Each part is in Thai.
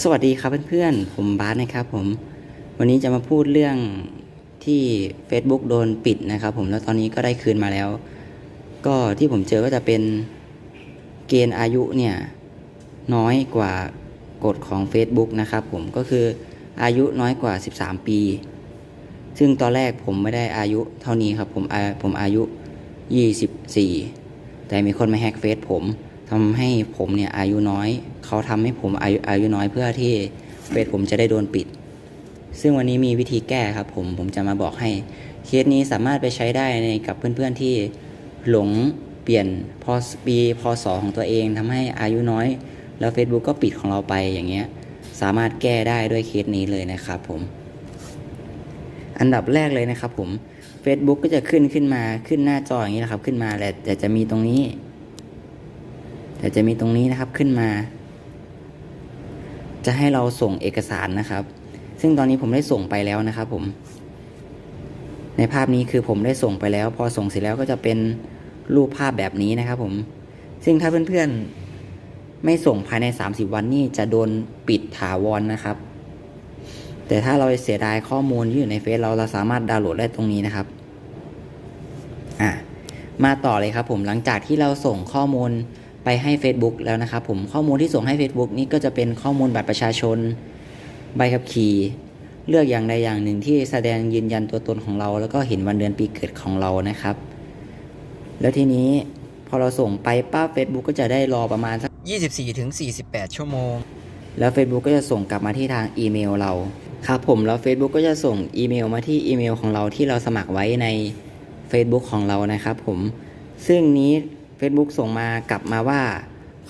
สวัสดีครับเพื่อนๆ ผมบาสนะครับผม วันนี้จะมาพูดเรื่องที่ Facebook โดนปิดนะครับผม แล้วตอนนี้ก็ได้คืนมาแล้ว ก็ที่ผมเจอก็จะเป็นเกณฑ์อายุเนี่ย น้อยกว่ากฎของ Facebook นะครับผม ก็คืออายุน้อยกว่า 13 ปี ซึ่งตอนแรกผมไม่ได้อายุเท่านี้ครับผมผมอายุ 24 แต่มีคนมาแฮกเฟซผม ทำให้ผมเนี่ยอายุน้อย เขาทำให้ผมอายุอายุน้อยเพื่อที่เฟซผมจะได้โดนปิด ซึ่งวันนี้มีวิธีแก้ครับผมผมจะมาบอกให้เคสนี้สามารถไปใช้ได้ในกับเพื่อนๆที่หลงเปลี่ยนพอปีพศของตัวเองทำให้อายุน้อย แล้ว Facebook ก็ปิดของเราไปอย่างเงี้ยสามารถแก้ได้ด้วยเคสนี้เลยนะครับผม อันดับแรกเลยนะครับผม Facebook ก็จะขึ้นขึ้นมาขึ้นหน้าจออย่างนี้นะครับ ขึ้นมาแต่แต่จะมีตรงนี้ แต่จะมีตรงนี้นะครับขึ้นมา จะให้เราส่งเอกสารนะครับ ซึ่งตอนนี้ผมได้ส่งไปแล้วนะครับผม ในภาพนี้คือผมได้ส่งไปแล้ว พอส่งเสร็จแล้วก็จะเป็นรูปภาพแบบนี้นะครับ ผม ซึ่งถ้าเพื่อนๆไม่ส่งภายใน 30 วันนี่จะโดนปิดถาวรนนะครับ แต่ถ้าเราเสียดายข้อมูลที่อยู่ในเฟซเราเราสามารถดาวน์โหลดได้ตรงนี้นะครับอะมาต่อเลยครับผมหลังจากที่เราส่งข้อมูล ไปให้ Facebook แล้วนะครับผมข้อมูลที่ส่งให้ Facebook นี่ก็จะเป็นข้อมูลบัตรประชาชน ใบขับขี่ เลือกอย่างใดอย่างหนึ่งที่แสดงยืนยันตัวตนของเรา แล้วก็เห็นวันเดือนปีเกิดของเรานะครับ แล้วทีนี้พอเราส่งไปป้า Facebook ก็จะได้รอประมาณสัก 24ถึง48 ชั่วโมง แล้ว Facebook ก็จะส่งกลับมาที่ทางอีเมลเราครับผมแล้ว Facebook ก็จะส่งอีเมลมาที่อีเมลของเราที่เราสมัครไว้ใน Facebook ของเรานะครับผมซึ่งนี้ Facebook ส่งมากลับมาว่า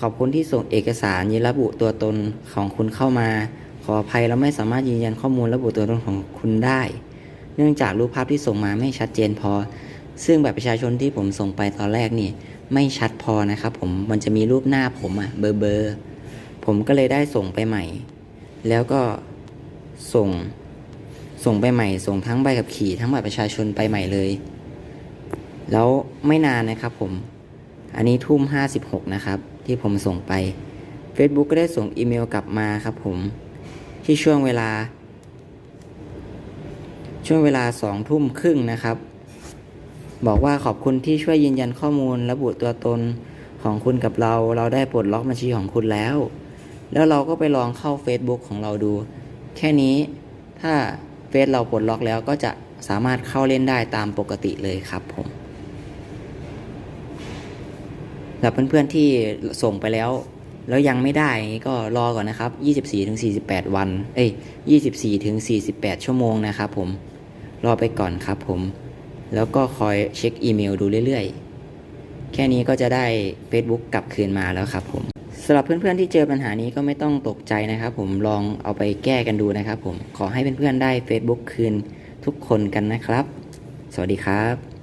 ขอบคุณที่ส่งเอกสารยืนระบุตัวตนของคุณเข้ามา ขออภัยเราไม่สามารถยืนยันข้อมูลระบุตัวตนของคุณได้ เนื่องจากรูปภาพที่ส่งมาไม่ชัดเจนพอ ซึ่งแบบประชาชนที่ผมส่งไปตอนแรกนี่ ไม่ชัดพอนะครับผมมันจะมีรูปหน้าผมอะเบอร์เบอร์ผมก็เลยได้ส่งไปใหม่ แล้วก็ส่งส่งไปใหม่ ส่งทั้งใบขับขี่ทั้งบัตรประชาชนไปใหม่เลย แล้วไม่นานนะครับผม อันนี้ทุ่มห้าสิบหกนะครับ ที่ผมส่งไป Facebook ก็ได้ส่งอีเมลกลับมาครับผมที่ช่วงเวลา ช่วงเวลาสองทุ่มครึ่งนะครับ บอกว่าขอบคุณที่ช่วยยืนยันข้อมูล ระบุตัวตนของคุณกับเรา เราได้ปลดล็อกบัญชีของคุณแล้ว แล้วเราก็ไปลองเข้า Facebook ของเราดู แค่นี้ถ้าเฟซเราปลดล็อกแล้วก็จะสามารถเข้าเล่นได้ตามปกติเลยครับผม สำหรับเพื่อนๆที่ส่งไปแล้ว แล้วยังไม่ได้ก็รอก่อนนะครับ 24ถึง48 วัน เอ้ย 24ถึง48 ชั่วโมงนะครับผม รอไปก่อนครับผม แล้วก็คอยเช็คอีเมลดูเรื่อยๆ แค่นี้ก็จะได้ Facebook กลับคืนมาแล้วครับผมสำหรับเพื่อนๆที่เจอปัญหานี้ก็ไม่ต้องตกใจนะครับ ผมลองเอาไปแก้กันดูนะครับ ผมขอให้เพื่อนๆได้ Facebook คืนทุกคนกันนะครับ สวัสดีครับ